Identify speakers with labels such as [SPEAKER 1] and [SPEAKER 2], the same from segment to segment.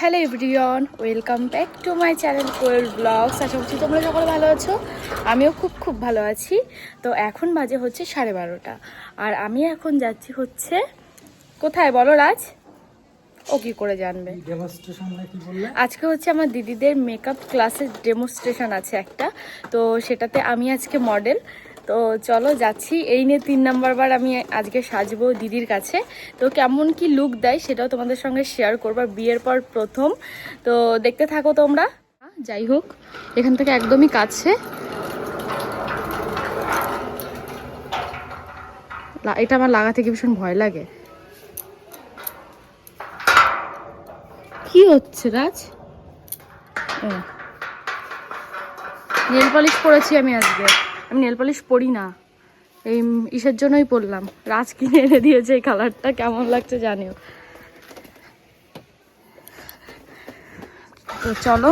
[SPEAKER 1] Hello everyone welcome back to my channel Koel blogs. আশা করছি তোমরা সকলে ভালো আছো। আমিও খুব খুব ভালো আছি। তো এখন বাজে হচ্ছে সাড়ে বারোটা। আর আমি এখন যাচ্ছি হচ্ছে কোথায় বলো রাজ? ও কি করে জানবে?
[SPEAKER 2] ডেমনস্ট্রেশন
[SPEAKER 1] আজকে হচ্ছে আমার দিদিদের মেকআপ ক্লাসের ডেমোস্ট্রেশন আছে একটা। তো সেটাতে আমি আজকে মডেল তো চলো যাচ্ছি। এই নিয়ে তিন নাম্বার বার আমি আজকে সাজবো দিদির কাছে। তো কেমন কি লুক দেয় সেটাও তোমাদের সঙ্গে শেয়ার করব। বিয়ের পর প্রথম। তো দেখতে থাকো তোমরা। যাই হোক, এখান থেকে একদমই কাছে। এটা আমার লাগা থেকে ভীষণ ভয় লাগে। কি হচ্ছে রাজ? নেল পলিশ করেছি আমি আজকে। আমি নেল পলিশ পরি না। এই ইসের জন্যই পরলাম। রাজ কিনে এনে দিয়েছে এই কালারটা, কেমন লাগছে জানিও। তো চলো।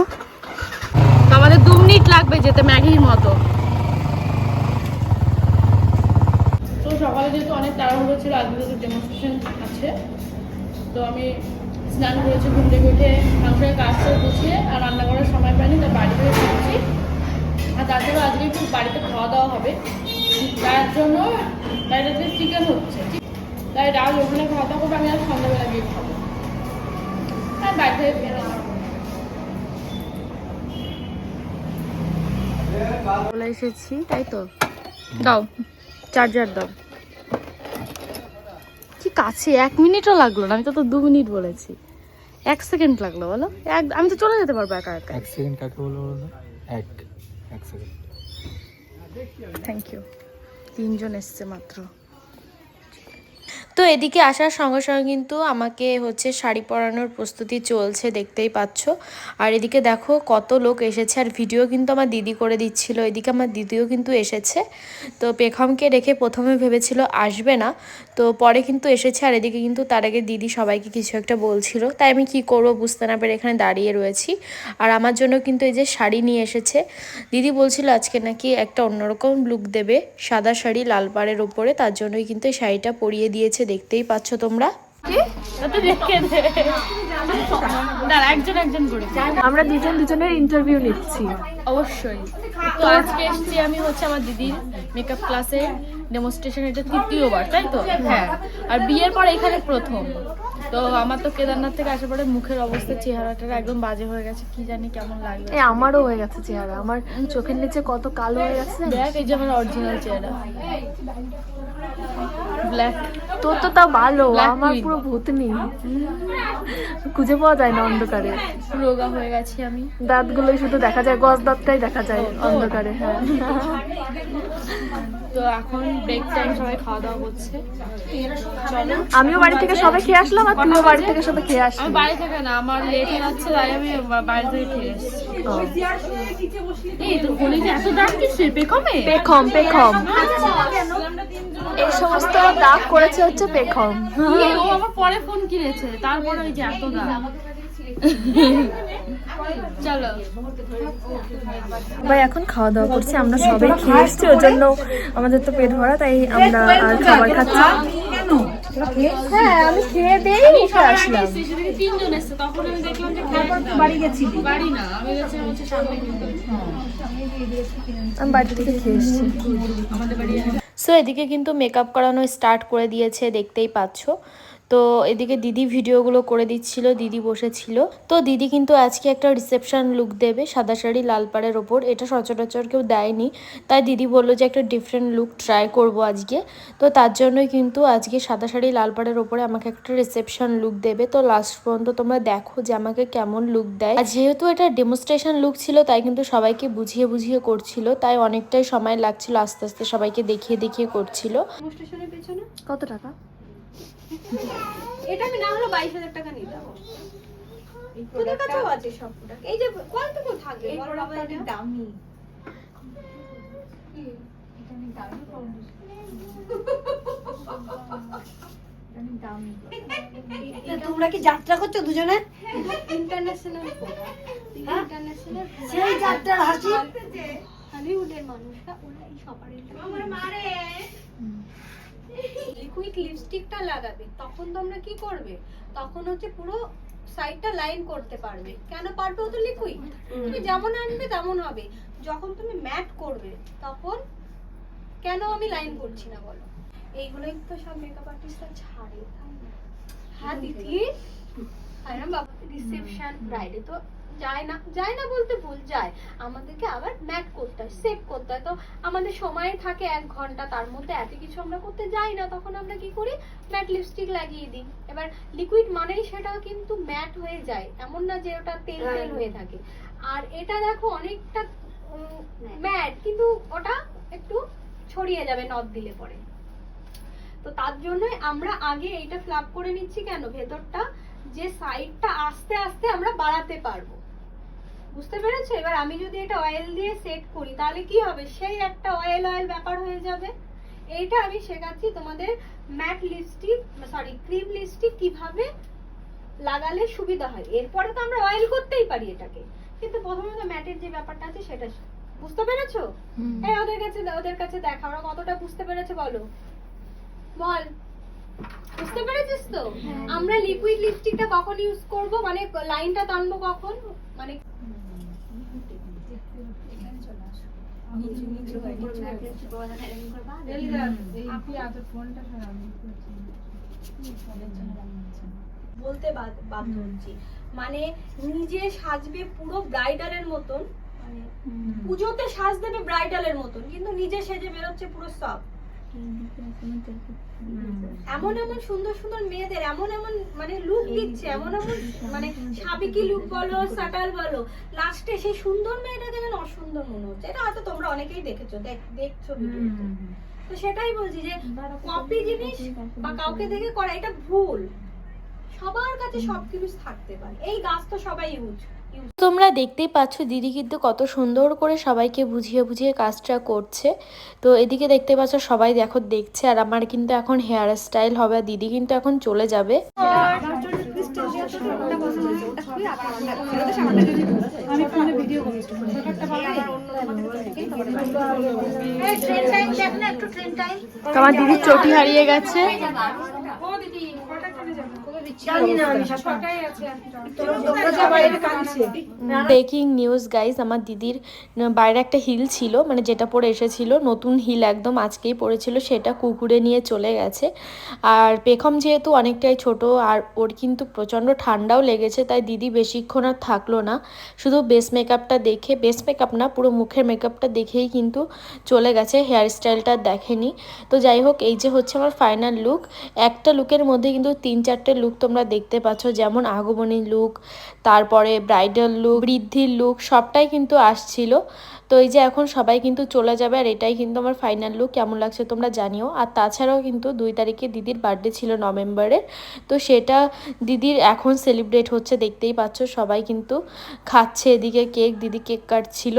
[SPEAKER 1] আমাদের দু মিনিট লাগবে যেতে ম্যাগির মতো। তো সকালে যেহেতু অনেক তাড়াহুড়ো ছিল, আজকে যেহেতু ডেমনস্ট্রেশন আছে, তো আমি স্নান করেছি, ঘুম থেকে উঠে কাজ করে গুছিয়ে আর রান্না করার সময় পাইনি তাই বাড়ি থেকে ফিরছি আর তাছাড়া আজকে একটু বাড়িতে খাওয়া দাওয়া হবে। তার জন্য তাই আজকে চিকেন হচ্ছে তাই রাজ ওখানে খাওয়া দাওয়া করবে আমি আর সন্ধ্যাবেলা গিয়ে খাব। আর বাড়ি থেকে ফিরে চলে এসেছি তাই তো? দাও চার্জার দাও। কি কাছে? এক মিনিটও লাগল না আমি তো তো দু মিনিট বলেছি। এক সেকেন্ড লাগল বলো? এক আমি তো চলে যেতে পারব একা একা
[SPEAKER 2] এক সেকেন্ড কাকে বলব বলো এক।
[SPEAKER 1] থ্যাংক ইউ তিনজন এসছে মাত্র।
[SPEAKER 3] তো এদিকে আসার সঙ্গে সঙ্গে কিন্তু আমাকে হচ্ছে শাড়ি পরানোর প্রস্তুতি চলছে, দেখতেই পাচ্ছ। আর এদিকে দেখো কত লোক এসেছে, আর ভিডিও কিন্তু আমার দিদি করে দিচ্ছিল, এদিকে আমার দিদিও কিন্তু এসেছে। তো পেখমকে রেখে প্রথমে ভেবেছিল আসবে না, তো পরে কিন্তু এসেছে, আর এদিকে কিন্তু তার আগে দিদি সবাইকে কিছু একটা বলছিল। তাই আমি কি করব বুঝতে না পেরে এখানে দাঁড়িয়ে রয়েছি। আর আমার জন্য কিন্তু এই যে শাড়ি নিয়ে এসেছে, দিদি বলছিল আজকে নাকি একটা অন্যরকম লুক দেবে, সাদা শাড়ি লাল পাড়ের ওপরে, তার জন্যই কিন্তু এই শাড়িটা পরিয়ে দিয়েছে। দেখতেই পাচ্ছ তোমরা।
[SPEAKER 1] দাঁড়া একজন একজন
[SPEAKER 4] আমরা দুজন দুজনের ইন্টারভিউ নিচ্ছি।
[SPEAKER 1] অবশ্যই। তো আজকে এসেছি আমি হচ্ছে আমার দিদির মেকআপ ক্লাসে ডেমনস্ট্রেশন এটা তৃতীয়বার তাই তো? হ্যাঁ। আর বিয়ের পর এখানে প্রথম। তো আমার তো কেদারনাথ থেকে আসার পরে মুখের অবস্থা চেহারাটা একদম বাজে হয়ে গেছে কি জানি কেমন
[SPEAKER 4] এই আমারও হয়ে গেছে চেহারা। আমার চোখের নিচে কত কালো হয়ে গেছে?
[SPEAKER 1] দেখ এই যে আমার অরিজিনাল চেহারা। ব্ল্যাক
[SPEAKER 4] তোর তো তাও ভালো আমার. পুরো ভূতনি। খুঁজে পাওয়া যায় না অন্ধকারে।
[SPEAKER 1] রোগা হয়ে গেছি আমি।
[SPEAKER 4] দাঁতগুলোই শুধু দেখা যায় গজ দাঁতটাই দেখা যায় অন্ধকারে হ্যাঁ।
[SPEAKER 1] তো এখন ব্রেক টাইম সবাই খাওয়া দাওয়া করছে। চলো।
[SPEAKER 4] আমিও বাড়ি থেকে সবাই খেয়ে আসলাম আর তুইও বাড়ি থেকে সবাই খেয়ে
[SPEAKER 1] আমি বাড়ি থেকে না আমার লেট হয়ে যাচ্ছে তাই আমি বা- বাইরে থেকে খেয়ে। এই তো এত দাম কমে
[SPEAKER 4] পেখম পেখম এই সমস্ত দাগ করেছে হচ্ছে পেখম।
[SPEAKER 1] ও আমার পরে ফোন কিনেছে তারপরে ওই যে এত দাম। চলো।
[SPEAKER 4] ভাই এখন খাওয়া দাওয়া করছি আমরা সবাই খেয়ে এসেছি ওর জন্য আমাদের তো পেট ভরা তাই আমরা আর খাবার খাচ্ছি। হ্যাঁ আমি খেয়ে দিয়ে উঠে আসলাম।
[SPEAKER 1] তিনজন এসছে তখন আমি দেখলাম যে বাড়ি গেছি। বাড়ি না আমি গেছি হচ্ছে সামনে।
[SPEAKER 4] আমি বাড়ি থেকে খেয়ে এসেছি।
[SPEAKER 3] সো এদিকে কিন্তু মেকআপ করানো স্টার্ট করে দিয়েছে দেখতেই পাচ্ছ। তো এদিকে দিদি ভিডিওগুলো করে দিচ্ছিল দিদি বসেছিল। তো দিদি কিন্তু আজকে একটা রিসেপশন লুক দেবে সাদা শাড়ি লাল পাড়ের ওপর। এটা সচরাচর কেউ দেয়নি। তাই দিদি বলল যে একটা ডিফারেন্ট লুক ট্রাই করব আজকে। তো তার জন্যই কিন্তু আজকে সাদা শাড়ি লাল পাড়ের ওপরে আমাকে একটা রিসেপশন লুক দেবে। তো লাস্ট পর্যন্ত তোমরা দেখো যে আমাকে কেমন লুক দেয়। আর যেহেতু এটা ডেমনস্ট্রেশন লুক ছিল তাই কিন্তু সবাইকে বুঝিয়ে বুঝিয়ে করছিল। তাই অনেকটাই সময় লাগছিল আস্তে আস্তে সবাইকে দেখিয়ে দেখিয়ে করছিল।
[SPEAKER 4] কত টাকা?
[SPEAKER 5] এটা আমি না হলো বাইশ হাজার টাকা নিতাম। তোদের কাছেও আছে সব প্রোডাক্ট এই যে কতটুকু বাবা এটা। দামি। তোমরা কি যাত্রা করছ দুজনে? ইন্টারন্যাশনাল ইন্টারন্যাশনাল সেই যাত্রার হাসি। হলিউডের মানুষরা ওরা এই সপারের আমার মারে। লিকুইড লিপস্টিকটা লাগাবে তখন তোমরা কি করবে? তখন হচ্ছে পুরো
[SPEAKER 6] সাইডটা লাইন করতে পারবে। কেন পারবে ও তো লিকুইড তুমি যেমন আনবে তেমন হবে। যখন তুমি ম্যাট করবে তখন কেন আমি লাইন করছি না বলো? এইগুলোই তো সব মেকআপ আর্টিস্টরা ছাড়ে তাই না? হ্যাঁ দিদি। হ্যাঁ না বাবা। রিসেপশন ব্রাইডে তো যায় না যায় না বলতে ভুল যায়। আমাদেরকে আবার ম্যাট করতে হয় সেভ করতে হয়। তো আমাদের সময় থাকে এক ঘণ্টা তার মধ্যে এত কিছু আমরা করতে যাই না তখন আমরা কি করি? ম্যাট লিপস্টিক লাগিয়ে দিই। এবার লিকুইড মানেই সেটা কিন্তু ম্যাট হয়ে যায় এমন না যে ওটা তেল তেল হয়ে। থাকে। আর এটা দেখো অনেকটা ম্যাট কিন্তু ওটা একটু ছড়িয়ে যাবে নদ দিলে পরে। তো তার জন্য আমরা আগে এইটা ফ্লাপ করে নিচ্ছি কেন? ভেতরটা যে সাইডটা আস্তে আস্তে আমরা বাড়াতে পারব। বুঝতে পেরেছ? এবার আমি যদি এটা অয়েল দিয়ে সেট করি তাহলে কি হবে? সেই একটা অয়েল অয়েল ব্যাপার হয়ে যাবে। এইটা আমি শেখাচ্ছি তোমাদের matte lipstick sorry cream lipstick কীভাবে লাগালে সুবিধা হয়। এরপরে তো আমরা অয়েল করতেই পারি এটাকে। কিন্তু প্রথমত ম্যাটের যে ব্যাপারটা আছে সেটা বুঝতে পেরেছ? হ্যাঁ ওদের কাছে ওদের কাছে দেখা ওরা কতটা বুঝতে পেরেছে বলো? বল। বুঝতে পেরেছিস তো? আমরা লিকুইড লিপস্টিকটা কখন ইউজ করব? মানে লাইনটা টানবো কখন? মানে বলতে বাধ্য হচ্ছি। মানে নিজে সাজবে পুরো ব্রাইডালের মতন মানে পুজোতে সাজ দেবে ব্রাইডালের মতন কিন্তু নিজে সেজে বেরোচ্ছে পুরো সব এমন এমন সুন্দর সুন্দর মেয়েদের এমন এমন মানে লুক দিচ্ছে এমন এমন মানে সাবিকি লুক বলো সাটাল বলো। লাস্টে সেই সুন্দর মেয়েটাকে যেন অসুন্দর মনে হচ্ছে। এটা হয়তো তোমরা অনেকেই দেখেছ দেখ- দেখছ তো সেটাই বলছি যে কপি জিনিস বা কাউকে দেখে করা এটা ভুল। সবার কাছে সবকিছু থাকতে পারে। এই গাছ তো সবাই ইউজ
[SPEAKER 3] তোমরা দেখতেই পাচ্ছ দিদি কিন্তু কত সুন্দর করে সবাইকে বুঝিয়ে বুঝিয়ে কাজটা করছে। তো এদিকে দেখতে পাচ্ছ সবাই দেখো দেখছে আর আমার কিন্তু এখন হেয়ার স্টাইল হবে দিদি কিন্তু এখন চলে যাবে।
[SPEAKER 1] তো আমার দিদির চটি হারিয়ে গেছে।
[SPEAKER 3] ব্রেকিং নিউজ গাইজ আমার দিদির বাইরে একটা হিল ছিল মানে যেটা পরে এসেছিল নতুন হিল একদম আজকেই পড়েছিল সেটা কুকুরে নিয়ে চলে গেছে। আর পেখম যেহেতু অনেকটাই ছোট আর ওর কিন্তু প্রচণ্ড ঠান্ডাও লেগেছে তাই দিদি বেশিক্ষণ আর থাকল না। শুধু বেস মেকআপটা দেখে বেস মেকআপ না পুরো মুখের মেকআপটা দেখেই কিন্তু চলে গেছে হেয়ার স্টাইলটা দেখেনি। তো যাই হোক এই যে হচ্ছে আমার ফাইনাল লুক একটা লুকের মধ্যে কিন্তু তিন চারটে লুক তোমরা দেখতে পাচ্ছ, যেমন আগমনী লুক, তারপরে ব্রাইডাল লুক, বৃদ্ধির লুক, সবটাই কিন্তু আসছিল। তো এই যে এখন সবাই কিন্তু চলে যাবে আর এটাই কিন্তু আমার ফাইনাল লুক কেমন লাগছে তোমরা জানিও। আর তাছাড়াও কিন্তু দুই তারিখে দিদির বার্থডে ছিল নভেম্বরের, তো সেটা দিদির এখন সেলিব্রেট হচ্ছে, দেখতেই পাচ্ছ সবাই কিন্তু খাচ্ছে, এদিকে কেক দিদি কেক কাটছিল।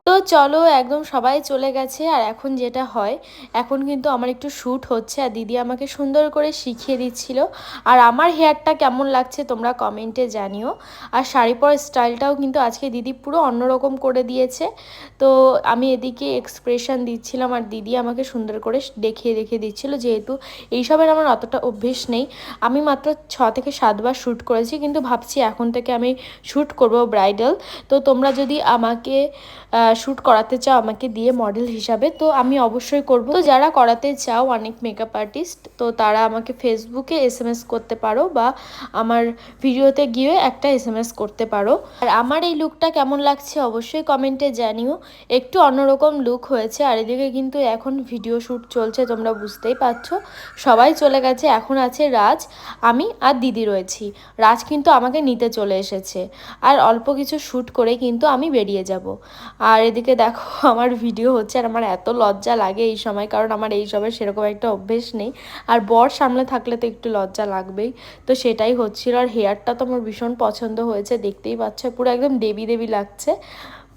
[SPEAKER 3] চলো, একদম সবাই চলে গেছে আর এখন যেটা হয়, এখন কিন্তু আমার একটু শ্যুট হচ্ছে আর দিদি আমাকে সুন্দর করে শিখিয়ে দিচ্ছিল। আর আমার হেয়ারটা কেমন লাগছে তোমরা কমেন্টে জানিও। আর শাড়ি পরার স্টাইলটাও কিন্তু আজকে দিদি পুরো অন্যরকম করে দিয়েছে। তো আমি এদিকে এক্সপ্রেশন দিচ্ছিলাম আর দিদি আমাকে সুন্দর করে দেখিয়ে দেখিয়ে দিচ্ছিল, যেহেতু এইসবের আমার অতটা অভ্যেস নেই। আমি মাত্র ছ থেকে সাতবার শ্যুট করেছি, কিন্তু ভাবছি এখন থেকে আমি শ্যুট করব ব্রাইডাল। তো তোমরা যদি আমাকে শ্যুট করাতে চাও, আমাকে দিয়ে মডেল হিসাবে, তো আমি অবশ্যই করব। তো যারা করাতে চাও অনেক মেকআপ আর্টিস্ট তো তারা আমাকে ফেসবুকে এস এম এস করতে পারো বা আমার ভিডিওতে গিয়ে একটা এস এম এস করতে পারো। আর আমার এই লুকটা কেমন লাগছে অবশ্যই কমেন্টে জানিও। একটু অন্যরকম লুক হয়েছে, আর এদিকে কিন্তু এখন ভিডিও শ্যুট চলছে, তোমরা বুঝতেই পারছ। সবাই চলে গেছে, এখন আছে রাজ, আমি আর দিদি রয়েছি। রাজ কিন্তু আমাকে নিতে চলে এসেছে। আর অল্প কিছু শ্যুট করে কিন্তু আমি বেরিয়ে যাব। আর এদিকে দেখো আমার ভিডিও হচ্ছে আর আমার এত লজ্জা লাগে এই সময়, কারণ আমার এই সবের সেরকম একটা অভ্যেস নেই। আর বর সামনে থাকলে তো একটু লজ্জা লাগবেই। তো সেটাই হচ্ছিল আর হেয়ারটা তো আমার ভীষণ পছন্দ হয়েছে, দেখতেই পাচ্ছ, পুরো একদম দেবী দেবী লাগছে।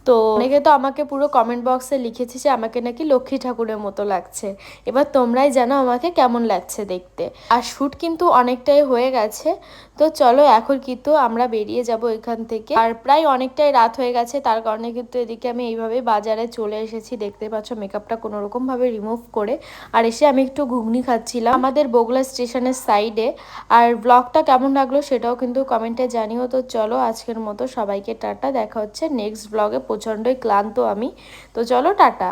[SPEAKER 3] তো অনেকে তো আমাকে পুরো কমেন্ট বক্সে লিখেছে যে আমাকে নাকি লক্ষ্মী ঠাকুরের মতো লাগছে। এবার তোমরাই জানো আমাকে কেমন লাগছে দেখতে। আর শ্যুট কিন্তু অনেকটাই হয়ে গেছে। তো চলো, এখন কিন্তু আমরা বেরিয়ে যাব এখান থেকে। আর প্রায় অনেকটাই রাত হয়ে গেছে, তার কারণে কিন্তু এদিকে আমি এইভাবে বাজারে চলে এসেছি। দেখতে পাচ্ছ মেকআপটা কোনো রকম ভাবে রিমুভ করে। আর এসে আমি একটু ঘুগনি খাচ্ছিলাম। আমাদের বগুলা স্টেশনের সাইডে আর ব্লগটা কেমন লাগল সেটাও কিন্তু কমেন্টে জানিও। তো চলো, আজকের মতো সবাইকে টাটা। দেখা হচ্ছে নেক্সট ব্লগে প্রচণ্ডই ক্লান্ত আমি। তো চলো, টাটা।